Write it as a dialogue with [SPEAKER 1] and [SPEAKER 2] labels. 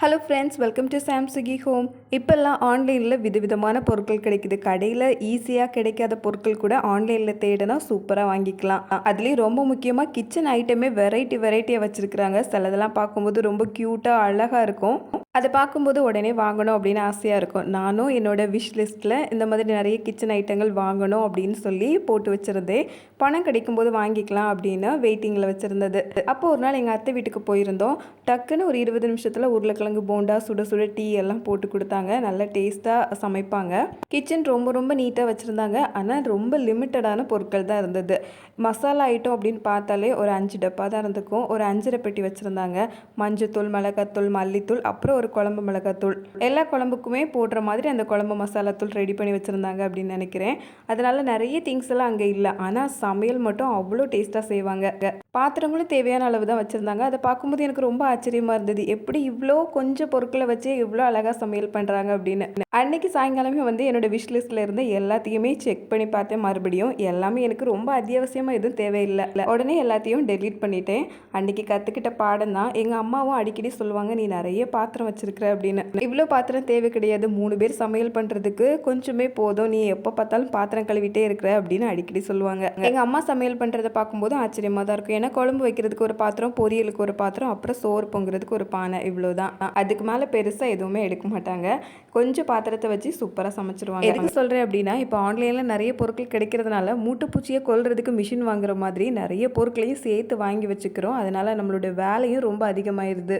[SPEAKER 1] Hello friends welcome to சாம்சுகி home இப்போல்லாம் ஆன்லைனில் விதவிதமான பொருட்கள் கிடைக்குது. கடையில் ஈஸியாக கிடைக்காத பொருட்கள் கூட ஆன்லைனில் தேடினா சூப்பராக வாங்கிக்கலாம். அதுலேயும் ரொம்ப முக்கியமாக கிச்சன் ஐட்டமே வெரைட்டி வெரைட்டியாக வச்சுருக்குறாங்க. சிலதெல்லாம் பார்க்கும்போது ரொம்ப க்யூட்டாக அழகாக இருக்கும். அதை பார்க்கும்போது உடனே வாங்கணும் அப்படின்னு ஆசையாக இருக்கும். நானும் என்னோடய விஷ் லிஸ்ட்டில் இந்த மாதிரி நிறைய கிச்சன் ஐட்டங்கள் வாங்கணும் அப்படின்னு சொல்லி போட்டு வச்சுருந்தேன். பணம் கிடைக்கும்போது வாங்கிக்கலாம் அப்படின்னு வெயிட்டிங்கில் வச்சுருந்தது. அப்போ ஒரு நாள் எங்கள் அத்தை வீட்டுக்கு போயிருந்தோம். டக்குன்னு ஒரு இருபது நிமிஷத்தில் உருளைக்கிழங்கு போண்டா சுட சுட டீ எல்லாம் போட்டு கொடுத்தாங்க. நல்லா டேஸ்ட்டாக சமைப்பாங்க. கிச்சன் ரொம்ப ரொம்ப நீட்டாக வச்சுருந்தாங்க. ஆனால் ரொம்ப லிமிட்டடான பொருட்கள் தான் இருந்தது. மசாலா ஐட்டம் அப்படின்னு பார்த்தாலே ஒரு அஞ்சு டப்பா தான் இருந்துக்கும். ஒரு அஞ்சரை பெட்டி வச்சுருந்தாங்க. மஞ்சத்தூள் மிளகாத்தூள் மல்லித்தூள் அப்புறம் ஒரு குழம்பு மிளகாத்தூள். எல்லா குழம்புக்குமே போடுற மாதிரி அந்த குழம்பு மசாலாத்தூள் ரெடி பண்ணி வச்சுருந்தாங்க அப்படின்னு நினைக்கிறேன். அதனால நிறைய திங்ஸ் எல்லாம் அங்கே இல்லை. ஆனால் சமையல் மட்டும் அவ்வளோ டேஸ்ட்டாக செய்வாங்க. பாத்திரங்களும் தேவையான அளவு தான் வச்சுருந்தாங்க. அதை பார்க்கும்போது எனக்கு ரொம்ப ஆச்சரியமாக இருந்தது. எப்படி இவ்வளோ கொஞ்சம் பொருட்களை வச்சு இவ்வளோ அழகாக சமையல் பண்ணுறாங்க அப்படின்னு. அன்னைக்கு சாயங்காலமே வந்து என்னோடய விஷ்லிஸ்ட்டில் இருந்து எல்லாத்தையுமே செக் பண்ணி பார்த்தேன். மறுபடியும் எல்லாமே எனக்கு ரொம்ப அத்தியாவசியமாக எதுவும் தேவையில்லை. உடனே எல்லாத்தையும் டெலீட் பண்ணிட்டேன். அன்னைக்கு கற்றுக்கிட்ட பாடம் தான். எங்கள் அம்மாவும் அடிக்கடி சொல்லுவாங்க நீ நிறைய பாத்திரம் வச்சுருக்கிற அப்படின்னு. இவ்வளோ பாத்திரம் தேவை கிடையாது. மூணு பேர் சமையல் பண்ணுறதுக்கு கொஞ்சமே போதும். நீ எப்போ பார்த்தாலும் பாத்திரம் கழுவிட்டே இருக்கிற அப்படின்னு அடிக்கடி சொல்லுவாங்க. எங்கள் அம்மா சமையல் பண்ணுறதை பார்க்கும்போது ஆச்சரியமாக தான் இருக்கும். ஏன்னா குழம்பு வைக்கிறதுக்கு ஒரு பாத்திரம் பொரியலுக்கு ஒரு பாத்திரம் அப்புறம் சோறு பொங்குறதுக்கு ஒரு பானை இவ்வளோதான் அதுக்கு மேலே பெருசாக எதுவுமே எடுக்க மாட்டாங்க. கொஞ்சம் பாத்திரத்தை வச்சு சூப்பராக சமைச்சிருவாங்க எதுக்கு சொல்கிறேன் அப்படின்னா இப்போ ஆன்லைனில் நிறைய பொருட்கள் கிடைக்கிறதுனால மூட்டைப்பூச்சியை கொல்றதுக்கு மிஷின் வாங்குற மாதிரி நிறைய பொருட்களையும் சேர்த்து வாங்கி வச்சுக்கிறோம். அதனால நம்மளுடைய வேலையும் ரொம்ப அதிகமாயிருது.